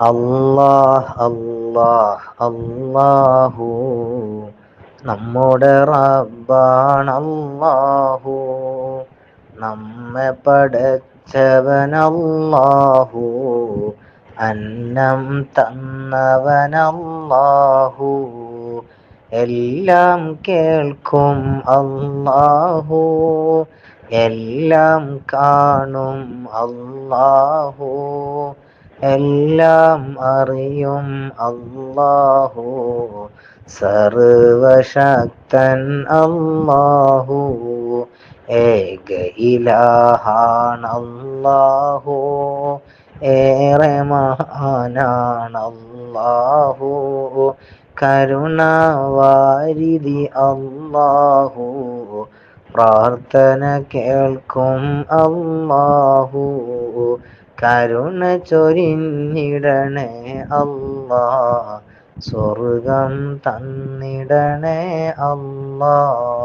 അല്ലാഹ് അല്ലാഹ് അല്ലാഹു. നമ്മുടെ റബ്ബാണ് അല്ലാഹു. നമ്മെ പടച്ചവനല്ലാഹു അന്നം തന്നവൻ അല്ലാഹു എല്ലാം കേൾക്കും അല്ലാഹു. എല്ലാം കാണും അല്ലാഹു. എല്ലാം അറിയും അള്ളാഹു സർവശക്തൻ അള്ളാഹു ഏക ഇലാഹാണല്ലാഹു ഏറെ മഹാനാണല്ലാഹു കരുണാവാരിധി അള്ളാഹു പ്രാർത്ഥന കേൾക്കും അല്ലാഹു. കരുണ ചൊരിഞ്ഞിടണേ അല്ലാ. സ്വർഗം തന്നിടണേ അല്ലാ.